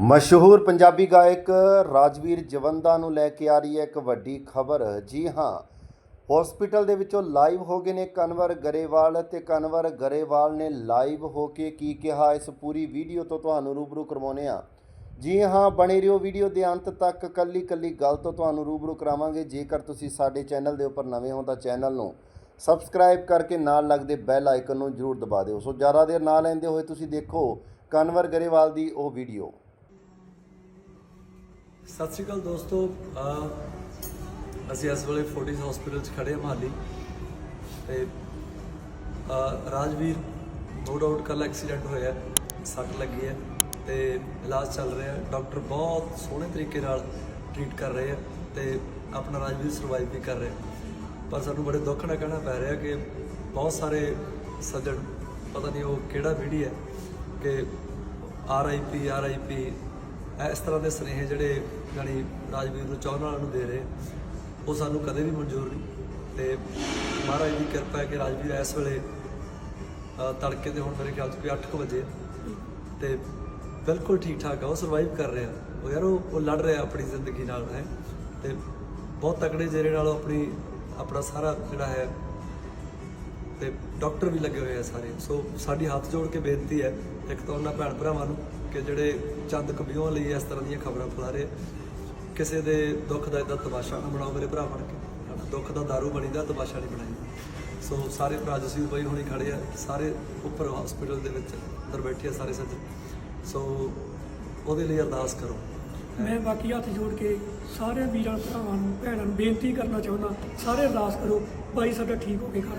ਮਸ਼ਹੂਰ ਪੰਜਾਬੀ ਗਾਇਕ ਰਾਜਵੀਰ ਜਵੰਦਾ ਨੂੰ ਲੈ ਕੇ ਆ ਰਹੀ ਹੈ ਇੱਕ ਵੱਡੀ ਖਬਰ। ਜੀ ਹਾਂ, ਹਸਪੀਟਲ ਦੇ ਵਿੱਚੋਂ ਲਾਈਵ ਹੋ ਗਏ ਨੇ ਕਨਵਰ ਗਰੇਵਾਲ ਤੇ ਕਨਵਰ ਗਰੇਵਾਲ ਨੇ ਲਾਈਵ ਹੋ ਕੇ ਕੀ ਕਿਹਾ, ਇਸ ਪੂਰੀ ਵੀਡੀਓ ਤੋਂ ਤੁਹਾਨੂੰ ਰੂਬਰੂ ਕਰਵਾਉਨੇ ਆ ਜੀ ਹਾਂ, ਬਣੇ ਰਹੋ ਵੀਡੀਓ ਦੇ ਅੰਤ ਤੱਕ ਕੱਲੀ ਕੱਲੀ ਗੱਲ ਤੋਂ ਤੁਹਾਨੂੰ ਰੂਬਰੂ ਕਰਾਵਾਂਗੇ। ਜੇਕਰ ਤੁਸੀਂ ਸਾਡੇ ਚੈਨਲ ਦੇ ਉੱਪਰ ਨਵੇਂ ਹੋ ਤਾਂ ਚੈਨਲ ਨੂੰ ਸਬਸਕ੍ਰਾਈਬ ਕਰਕੇ ਨਾਲ ਲੱਗਦੇ ਬੈਲ ਆਈਕਨ ਨੂੰ ਜਰੂਰ ਦਬਾ ਦਿਓ। ਸੋ ਜ਼ਿਆਦਾ ਦੇਰ ਨਾ ਲੈਂਦੇ ਹੋਏ ਤੁਸੀਂ ਦੇਖੋ ਕਨਵਰ ਗਰੇਵਾਲ ਦੀ ਉਹ ਵੀਡੀਓ। ਸਤਿ ਸ਼੍ਰੀ ਅਕਾਲ ਦੋਸਤੋ। ਅਸੀਂ ਇਸ ਵੇਲੇ ਫੋਰਟਿਸ ਹਸਪੀਟਲ 'ਚ ਖੜੇ ਹਾਂ ਮਹਾਲੀ। ਤੇ ਰਾਜਵੀਰ ਨੋ ਡਾਊਟ ਕੱਲ ਐਕਸੀਡੈਂਟ ਹੋਇਆ, ਸੱਟ ਲੱਗੀ ਹੈ ਤੇ ਇਲਾਜ ਚੱਲ ਰਿਹਾ। ਡਾਕਟਰ ਬਹੁਤ ਸੋਹਣੇ ਤਰੀਕੇ ਨਾਲ ਟ੍ਰੀਟ ਕਰ ਰਹੇ ਆ ਤੇ ਆਪਣਾ ਰਾਜਵੀਰ ਸਰਵਾਈਵ ਵੀ ਕਰ ਰਿਹਾ। ਪਰ ਸਾਨੂੰ ਬੜੇ ਦੁੱਖ ਨਾਲ ਕਹਿਣਾ ਪੈ ਰਿਹਾ ਕਿ ਬਹੁਤ ਸਾਰੇ ਸੱਜਣ, ਪਤਾ ਨਹੀਂ ਉਹ ਕਿਹੜਾ ਵੀਡੀ ਹੈ ਕਿ R I P R I ਪੀ ਇਸ ਤਰ੍ਹਾਂ ਦੇ ਸੁਨੇਹੇ ਜਿਹੜੇ ਜਾਣੀ ਰਾਜਵੀਰ ਨੂੰ ਚਾਹਣ ਵਾਲਿਆਂ ਨੂੰ ਦੇ ਰਹੇ, ਉਹ ਸਾਨੂੰ ਕਦੇ ਵੀ ਮਨਜ਼ੂਰ ਨਹੀਂ। ਤੇ ਮਹਾਰਾਜ ਦੀ ਕਿਰਪਾ ਹੈ ਕਿ ਰਾਜਵੀਰ ਇਸ ਵੇਲੇ ਤੜਕੇ 'ਤੇ ਹੁਣ ਮੇਰੇ ਖਿਆਲ 'ਚ ਕੋਈ 8:00 ਵਜੇ ਤੇ ਬਿਲਕੁਲ ਠੀਕ ਠਾਕ ਆ, ਉਹ ਸਰਵਾਈਵ ਕਰ ਰਿਹਾ। ਉਹ ਯਾਰ, ਉਹ ਲੜ ਰਿਹਾ ਆਪਣੀ ਜ਼ਿੰਦਗੀ ਨਾਲ, ਹੈ। ਤੇ ਬਹੁਤ ਤਕੜੇ ਜਿਹੜੇ ਨਾਲ ਆਪਣੀ, ਆਪਣਾ ਸਾਰਾ ਜਿਹੜਾ ਹੈ ਤੇ ਡਾਕਟਰ ਵੀ ਲੱਗੇ ਹੋਏ ਆ ਸਾਰੇ। ਸੋ ਸਾਡੀ ਹੱਥ ਜੋੜ ਕੇ ਬੇਨਤੀ ਹੈ ਇੱਕ ਤਾਂ ਉਹਨਾਂ ਭੈਣ ਭਰਾਵਾਂ ਨੂੰ ਕਿ ਜਿਹੜੇ ਚੰਦ ਕਬੀਆਂ ਲਈ ਇਸ ਤਰ੍ਹਾਂ ਦੀਆਂ ਖਬਰਾਂ ਫੈਲਾ ਰਹੇ ਕਿਸੇ ਦੇ ਦੁੱਖ ਦਾ ਇਦਾਂ ਤਮਾਸ਼ਾ ਨਾ ਬਣਾਓ ਮੇਰੇ ਭਰਾ ਬਣ ਕੇ। ਹਨਾ, ਦੁੱਖ ਦਾ ਦਾਰੂ ਬਣੀਦਾ ਤਮਾਸ਼ਾ ਨਹੀਂ ਬਣਾਈ ਸੋ ਸਾਰੇ ਭਰਾ ਜਸੀਰ ਬਾਈ ਹੁਣੇ ਖੜੇ ਆ ਸਾਰੇ ਉੱਪਰ ਹਸਪੀਟਲ ਦੇ ਵਿੱਚ ਅੰਦਰ ਬੈਠੇ ਆ ਸਾਰੇ ਸੱਜਣ। ਸੋ ਉਹਦੇ ਲਈ ਅਰਦਾਸ ਕਰੋ। ਮੈਂ ਬਾਕੀ ਹੱਥ ਜੋੜ ਕੇ ਸਾਰੇ ਵੀਰਾਂ ਭਰਾਵਾਂ ਨੂੰ ਭੈਣਾਂ ਨੂੰ ਬੇਨਤੀ ਕਰਨਾ ਚਾਹੁੰਦਾ ਸਾਰੇ ਅਰਦਾਸ ਕਰੋ ਬਾਈ ਸਾਡਾ ਠੀਕ ਹੋ ਕੇ ਘਰ